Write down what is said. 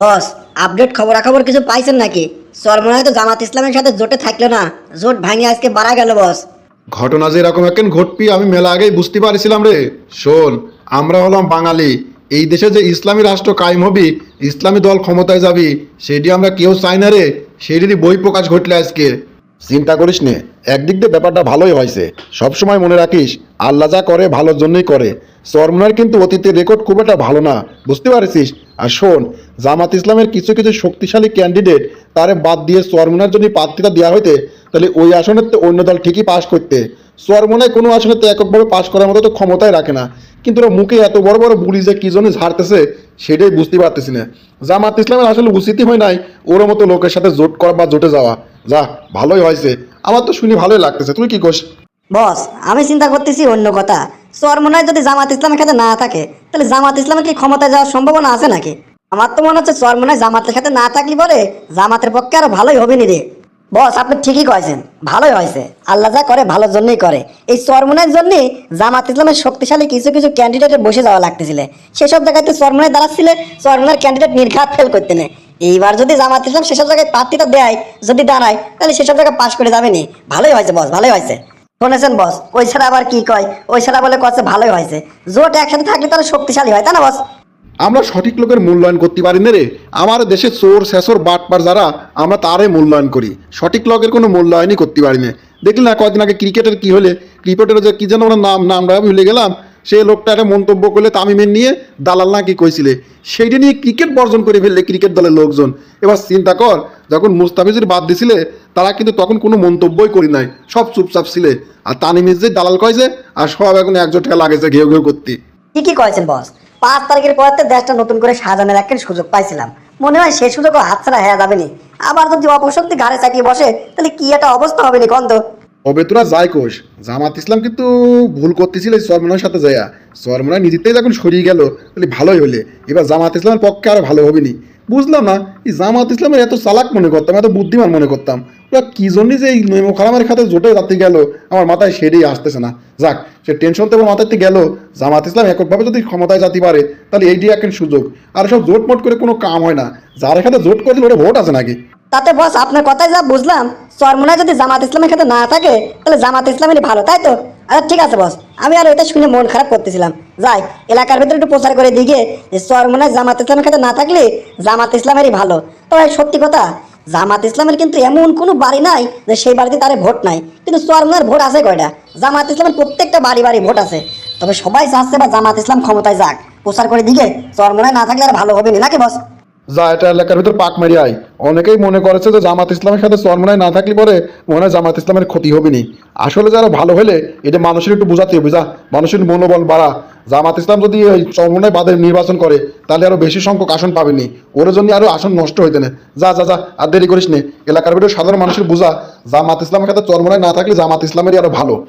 বস update খবরাখবর কিছু পাইছেন নাকি? সরমনায় তো জামাত ইসলামের সাথে জোটে থাকল না। জোট ভাঙে আজকে বাড়া গেল, বস। ঘটনা যে এরকম একদিন ঘটপি, আমি মেলা আগেই বুঝতে পারছিলাম রে। শোন, আমরা হলাম বাঙালি। এই দেশে যে ইসলামী রাষ্ট্র কায়েম হবি, ইসলামী দল ক্ষমতায় যাবি, সেটি আমরা কেউ চাই না রে। সেটিরই বই প্রকাশ ঘটলে আজকে। চিন্তা করিস নে, একদিক দিয়ে ব্যাপারটা ভালোই হয়েছে। সবসময় মনে রাখিস, আল্লাহ যা করে ভালোর জন্যই করে। চরমনার কিন্তু অতীতের রেকর্ড খুব একটা ভালো না, বুঝতে পারছিস? আর শোন, জামাত ইসলামের কিছু কিছু শক্তিশালী ক্যান্ডিডেট তারে বাদ দিয়ে চরমনার জন্য প্রার্থীতা দেওয়া হইতে, তাহলে ওই আসনের তো অন্য দল ঠিকই পাশ করতে। চরমনায় কোনো আসনে তো এককভাবে পাশ করার মতো তো ক্ষমতাই রাখে না। কিন্তু ওরা মুখে এত বড় বড় বুলি যে কি জন্য ঝাড়তেছে, সেটাই বুঝতে পারতেছি না। জামাত ইসলামের আসলে উচিতই হয় নাই ওর মতো লোকের সাথে জোট করা বা জোটে যাওয়া। যা, ভালোই হয়েছে। আমার তো শুনে ভালোই লাগতেছে। তুই কি কোস বস, আমি চিন্তা করতেছি অন্য কথা। চরমনায় যদি জামাত ইসলামের সাথে না থাকে, তাহলে জামাত ইসলামের কি ক্ষমতায় যাওয়ার সম্ভাবনা আছে নাকি? আমার তো মনে হচ্ছে চরমনায় জামাতের সাথে না থাকলে পরে জামাতের পক্ষে আরও ভালোই হবে নি রে। বস, আপনি ঠিকই কয়েছেন। ভালোই হয়েছে। আল্লাহ যা করে, ভালোর জন্যই করে। এই চরমনের জন্যই জামাত ইসলামের শক্তিশালী কিছু কিছু ক্যান্ডিডেটের বসে যাওয়া লাগতেছিল। সেসব জায়গায় তো চরমনায় দাঁড়াচ্ছিলে। চরমনের ক্যান্ডিডেট নির্ঘাত ফেল করতে নেই এইবার যদি জামাত ইসলাম সেসব জায়গায় প্রার্থীটা দেয়, যদি দাঁড়ায়, তাহলে সেসব জায়গায় পাশ করে যাবে নি ভালোই হয়েছে, বস, ভালোই হয়েছে। শুনেছেন, বস, ওই ছাড়া আবার কি কয়? ওই ছাড়া বলে কচ্ছে ভালোই হয়েছে। জোট একসাথে থাকলে তাহলে শক্তিশালী হয়, তাই না, বস? আমরা সঠিক লোকের মূল্যায়ন করতে পারি না রে। আমার দেশে চোর, শেষর, বাটপার যারা, আমরা তারই মূল্যায়ন করি। সঠিক লোকের কোনো মূল্যায়নই করতে পারি না। দেখলি না কয়েকদিন আগে ক্রিকেটের কি হলে ক্রিকেটের যে কি যেন ওরা নাম নামটা ভুলে গেলাম সেই লোকটা একটা মন্তব্য করলে তামিমের নিয়ে দালাল না কি কইছিলে? সেইটা নিয়ে ক্রিকেট বর্জন করে ফেললে ক্রিকেট দলের লোকজন। এবার চিন্তা কর, যখন মুস্তাফিজুর বাদ দিছিলে, তারা কিন্তু তখন কোনো মন্তব্যই করি নাই, সব চুপচাপ ছিলে। আর তানিমিজ যে দালাল কয়েছে আর সব এখন একজোট লাগেছে ঘেউ ঘেউ করতে। ঠিকই কয়েছেন বস পাঁচ তারিখের পর থেকে দেশটা নতুন করে সাজানোর একটা সুযোগ পাইছিলাম। মনে হয় সেই সুযোগও হাতছাড়া হয়ে যাবে নি। আবার যদি অপশক্তি ঘাড়ে চাপিয়ে বসে, তাহলে কি একটা অবস্থা হবে নি কন্ত? তবে তোরা যাই কোষ জামাত ইসলাম কিন্তু ভুল করতেছিল সরমনার সাথে যাইয়া। সরমনা নিজেতেই যখন সরিয়ে গেল, তাহলে ভালোই হলে এবার জামাত ইসলামের পক্ষে আরও ভালো হবে নি বুঝলাম না, এই জামাত ইসলামের এত চালাক মনে করতাম, এত বুদ্ধিমান মনে করতাম। ওরা কি জন্য যে এই খালামের খাতে জোটে যাতে গেল, আমার মাথায় সেটাই আসতেছে না। যাক, সে টেনশন তো আমার থেকে গেল। জামাত ইসলাম এককভাবে যদি ক্ষমতায় যাতে পারে, তাহলে এইটি একটা সুযোগ। আর সব জোট মোট করে কোনো কাম হয় না। যার এখানে জোট করে ওটা ভোট আছে নাকি? তাতে বস, আপনার কথাই যা বুঝলাম, চরমনায় যদি জামাত ইসলামের ক্ষেত্রে না থাকে, তাহলে জামাত ইসলামেরই ভালো, তাই তো? আচ্ছা ঠিক আছে বস, আমি আর এটা শুনে মন খারাপ করতেছিলাম। যাই, এলাকার ভিতরে একটু প্রচার করে দিকে যে চরমনায় জামাত ইসলামের ক্ষেত্রে না থাকলে জামাত ইসলামেরই ভালো। তবে সত্যি কথা, জামাত ইসলামের কিন্তু এমন কোনো বাড়ি নাই যে সেই বাড়িতে তার ভোট নাই। কিন্তু চরমনার ভোট আছে কয়টা? জামাত ইসলামের প্রত্যেকটা বাড়ি বাড়ি ভোট আছে। তবে সবাই চাচ্ছে বা জামাত ইসলাম ক্ষমতায় যাক। প্রচার করে দিকে চরমনায় না থাকলে আর ভালো হবে না, নাকি বস? যা এলাকার ভিতর পাক মারি আয়। অনেকেই মনে করেছে যে জামাত ইসলামের সাথে চরমনায় না থাকলে পরে মনে হয় জামাত ইসলামের ক্ষতি হবে নি আসলে যারা ভালো হলে এটা মানুষের একটু বোঝাতে হবে যা মানুষের মনোবল বাড়া। জামাত ইসলাম যদি এই চরমনায় বাদে নির্বাচন করে, তাহলে আরও বেশি সংখ্যক আসন পাবেনি। ওর জন্য আরও আসন নষ্ট হইতে না। যা যা যা, আর দেরি করিস নে। এলাকার ভিতরে সাধারণ মানুষের বোঝা, জামাত ইসলামের সাথে চরমনায় না থাকলে জামাত ইসলামেরই আরও ভালো।